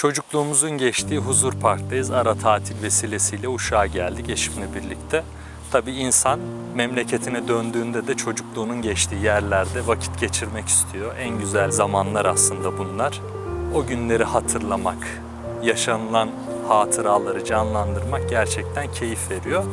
Çocukluğumuzun geçtiği Huzur Park'tayız. Ara tatil vesilesiyle Uşak'a geldik eşimle birlikte. Tabii insan memleketine döndüğünde de çocukluğunun geçtiği yerlerde vakit geçirmek istiyor. En güzel zamanlar aslında bunlar. O günleri hatırlamak, yaşanılan hatıraları canlandırmak gerçekten keyif veriyor.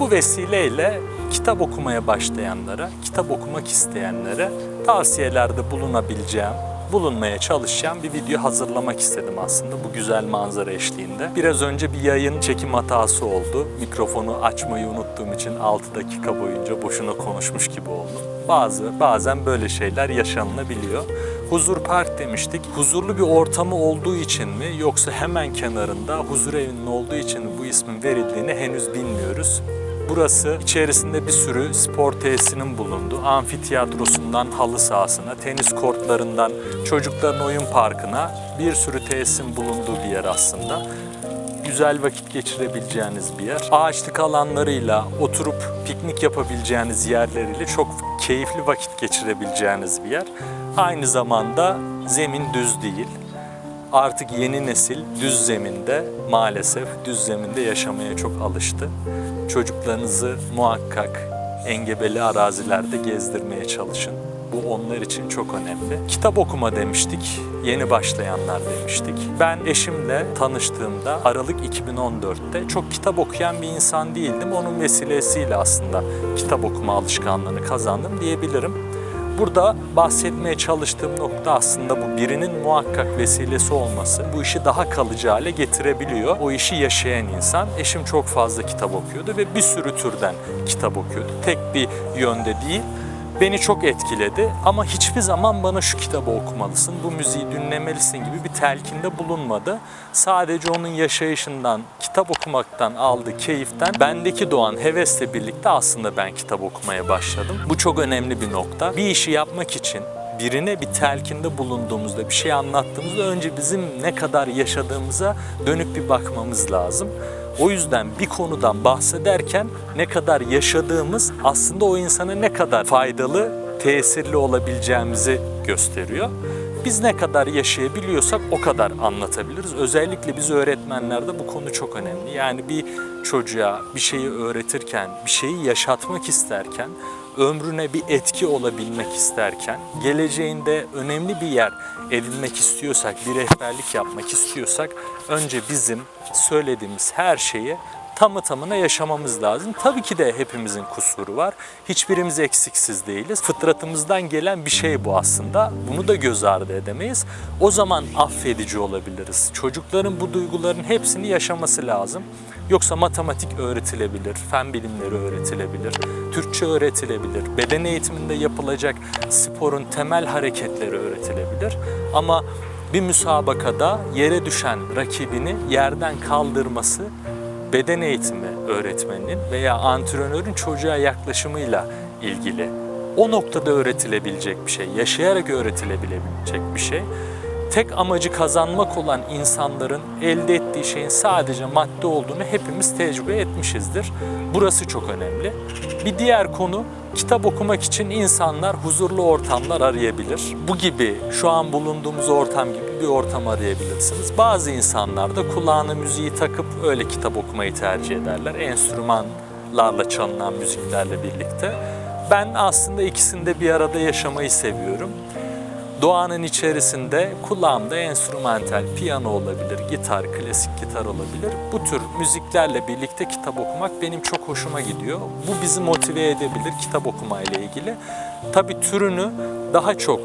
Bu vesileyle kitap okumaya başlayanlara, kitap okumak isteyenlere tavsiyelerde bulunabileceğim, bulunmaya çalışacağım bir video hazırlamak istedim aslında bu güzel manzara eşliğinde. Biraz önce bir yayın çekim hatası oldu. Mikrofonu açmayı unuttuğum için 6 dakika boyunca boşuna konuşmuş gibi oldum. Bazı bazen böyle şeyler yaşanılabiliyor. Huzur Park demiştik. Huzurlu bir ortamı olduğu için mi yoksa hemen kenarında huzur evinin olduğu için bu ismin verildiğini henüz bilmiyoruz. Burası içerisinde bir sürü spor tesisinin bulunduğu, amfitiyatrosundan halı sahasına, tenis kortlarından çocukların oyun parkına bir sürü tesisin bulunduğu bir yer aslında. Güzel vakit geçirebileceğiniz bir yer. Ağaçlık alanlarıyla oturup piknik yapabileceğiniz yerleriyle çok keyifli vakit geçirebileceğiniz bir yer. Aynı zamanda zemin düz değil. Artık yeni nesil düz zeminde maalesef düz zeminde yaşamaya çok alıştı. Çocuklarınızı muhakkak engebeli arazilerde gezdirmeye çalışın. Bu onlar için çok önemli. Kitap okuma demiştik. Yeni başlayanlar demiştik. Ben eşimle tanıştığımda Aralık 2014'te çok kitap okuyan bir insan değildim. Onun vesilesiyle aslında kitap okuma alışkanlığını kazandım diyebilirim. Burada bahsetmeye çalıştığım nokta aslında bu birinin muhakkak vesilesi olması bu işi daha kalıcı hale getirebiliyor. O işi yaşayan insan. Eşim çok fazla kitap okuyordu ve bir sürü türden kitap okuyordu. Tek bir yönde değil. Beni çok etkiledi ama hiçbir zaman bana şu kitabı okumalısın, bu müziği dinlemelisin gibi bir telkinde bulunmadı. Sadece onun yaşayışından, kitap okumaktan aldığı keyiften bendeki doğan hevesle birlikte aslında ben kitap okumaya başladım. Bu çok önemli bir nokta. Bir işi yapmak için birine bir telkinde bulunduğumuzda, bir şey anlattığımızda önce bizim ne kadar yaşadığımıza dönüp bir bakmamız lazım. O yüzden bir konudan bahsederken ne kadar yaşadığımız aslında o insana ne kadar faydalı, tesirli olabileceğimizi gösteriyor. Biz ne kadar yaşayabiliyorsak o kadar anlatabiliriz. Özellikle biz öğretmenlerde bu konu çok önemli. Yani bir çocuğa bir şeyi öğretirken, bir şeyi yaşatmak isterken, ömrüne bir etki olabilmek isterken, geleceğinde önemli bir yer edinmek istiyorsak, bir rehberlik yapmak istiyorsak önce bizim söylediğimiz her şeyi tamı tamına yaşamamız lazım. Tabii ki de hepimizin kusuru var. Hiçbirimiz eksiksiz değiliz. Fıtratımızdan gelen bir şey bu aslında. Bunu da göz ardı edemeyiz. O zaman affedici olabiliriz. Çocukların bu duyguların hepsini yaşaması lazım. Yoksa matematik öğretilebilir, fen bilimleri öğretilebilir, Türkçe öğretilebilir, beden eğitiminde yapılacak sporun temel hareketleri öğretilebilir. Ama bir müsabakada yere düşen rakibini yerden kaldırması beden eğitimi öğretmeninin veya antrenörün çocuğa yaklaşımıyla ilgili. O noktada öğretilebilecek bir şey, yaşayarak öğretilebilecek bir şey. Tek amacı kazanmak olan insanların elde ettiği şeyin sadece madde olduğunu hepimiz tecrübe etmişizdir. Burası çok önemli. Bir diğer konu kitap okumak için insanlar huzurlu ortamlar arayabilir. Bu gibi şu an bulunduğumuz ortam gibi bir ortam arayabilirsiniz. Bazı insanlar da kulağına müziği takıp öyle kitap okumayı tercih ederler. Enstrümanlarla çalınan müziklerle birlikte. Ben aslında ikisinde bir arada yaşamayı seviyorum. Doğanın içerisinde kulağımda enstrümantal, piyano olabilir, gitar, klasik gitar olabilir. Bu tür müziklerle birlikte kitap okumak benim çok hoşuma gidiyor. Bu bizi motive edebilir kitap okumayla ilgili. Tabii türünü daha çok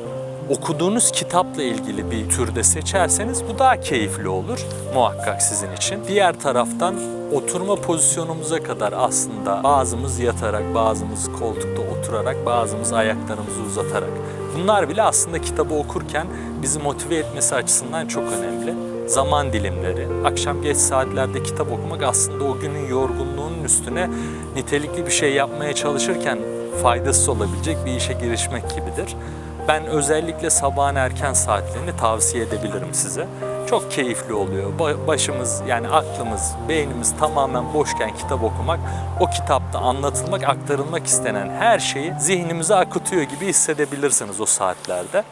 okuduğunuz kitapla ilgili bir türde seçerseniz bu daha keyifli olur muhakkak sizin için. Diğer taraftan oturma pozisyonumuza kadar aslında bazımız yatarak, bazımız koltukta oturarak, bazımız ayaklarımızı uzatarak. Bunlar bile aslında kitabı okurken bizi motive etmesi açısından çok önemli. Zaman dilimleri, akşam geç saatlerde kitap okumak aslında o günün yorgunluğunun üstüne nitelikli bir şey yapmaya çalışırken faydası olabilecek bir işe girişmek gibidir. Ben özellikle sabahın erken saatlerini tavsiye edebilirim size. Çok keyifli oluyor. Ba- Başımız yani aklımız, beynimiz tamamen boşken kitap okumak, o kitapta anlatılmak, aktarılmak istenen her şeyi zihnimize akıtıyor gibi hissedebilirsiniz o saatlerde.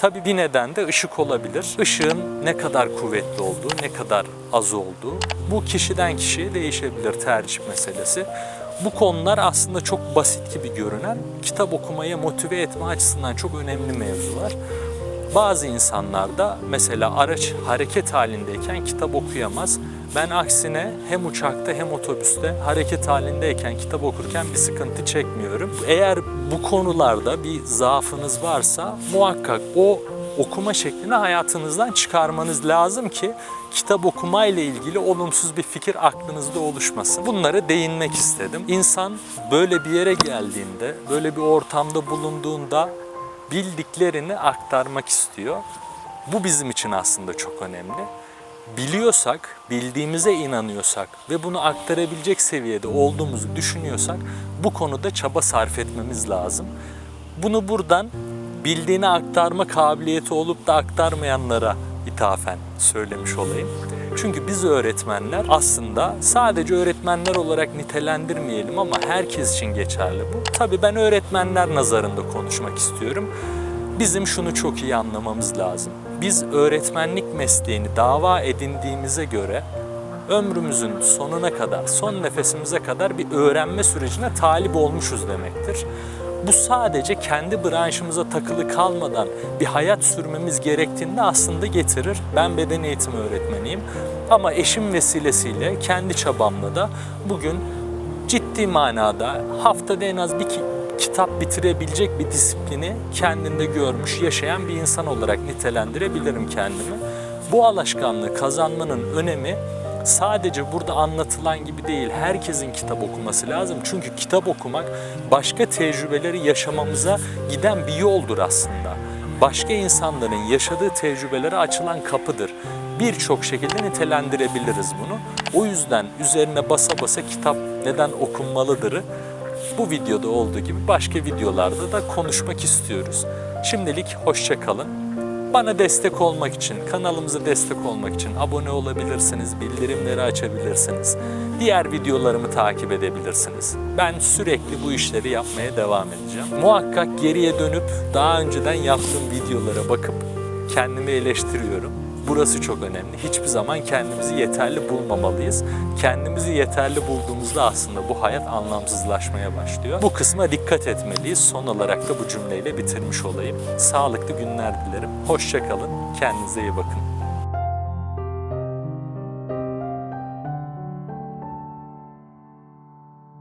Tabii bir neden de ışık olabilir. Işığın ne kadar kuvvetli olduğu, ne kadar az olduğu bu kişiden kişiye değişebilir tercih meselesi. Bu konular aslında çok basit gibi görünen kitap okumaya motive etme açısından çok önemli mevzular. Bazı insanlar da mesela araç hareket halindeyken kitap okuyamaz. Ben aksine hem uçakta hem otobüste hareket halindeyken kitap okurken bir sıkıntı çekmiyorum. Eğer bu konularda bir zaafınız varsa muhakkak o okuma şeklini hayatınızdan çıkarmanız lazım ki kitap okumayla ilgili olumsuz bir fikir aklınızda oluşmasın. Bunları değinmek istedim. İnsan böyle bir yere geldiğinde, böyle bir ortamda bulunduğunda bildiklerini aktarmak istiyor. Bu bizim için aslında çok önemli. Biliyorsak, bildiğimize inanıyorsak ve bunu aktarabilecek seviyede olduğumuzu düşünüyorsak bu konuda çaba sarf etmemiz lazım. Bunu buradan bildiğini aktarma kabiliyeti olup da aktarmayanlara ithafen söylemiş olayım. Çünkü biz öğretmenler aslında sadece öğretmenler olarak nitelendirmeyelim ama herkes için geçerli bu. Tabii ben öğretmenler nazarında konuşmak istiyorum. Bizim şunu çok iyi anlamamız lazım. Biz öğretmenlik mesleğini dava edindiğimize göre ömrümüzün sonuna kadar, son nefesimize kadar bir öğrenme sürecine talip olmuşuz demektir. Bu sadece kendi branşımıza takılı kalmadan bir hayat sürmemiz gerektiğinde aslında getirir. Ben beden eğitimi öğretmeniyim ama eşim vesilesiyle kendi çabamla da bugün ciddi manada haftada en az bir ki- kitap bitirebilecek bir disiplini kendinde görmüş, yaşayan bir insan olarak nitelendirebilirim kendimi. Bu alışkanlığı kazanmanın önemi sadece burada anlatılan gibi değil. Herkesin kitap okuması lazım. Çünkü kitap okumak başka tecrübeleri yaşamamıza giden bir yoldur aslında. Başka insanların yaşadığı tecrübelere açılan kapıdır. Birçok şekilde nitelendirebiliriz bunu. O yüzden üzerine basa basa kitap neden okunmalıdırı bu videoda olduğu gibi başka videolarda da konuşmak istiyoruz. Şimdilik hoşça kalın. Bana destek olmak için, kanalımıza destek olmak için abone olabilirsiniz, bildirimleri açabilirsiniz. Diğer videolarımı takip edebilirsiniz. Ben sürekli bu işleri yapmaya devam edeceğim. Muhakkak geriye dönüp daha önceden yaptığım videolara bakıp kendimi eleştiriyorum. Burası çok önemli. Hiçbir zaman kendimizi yeterli bulmamalıyız. Kendimizi yeterli bulduğumuzda aslında bu hayat anlamsızlaşmaya başlıyor. Bu kısma dikkat etmeliyiz. Son olarak da bu cümleyle bitirmiş olayım. Sağlıklı günler dilerim. Hoşça kalın. Kendinize iyi bakın.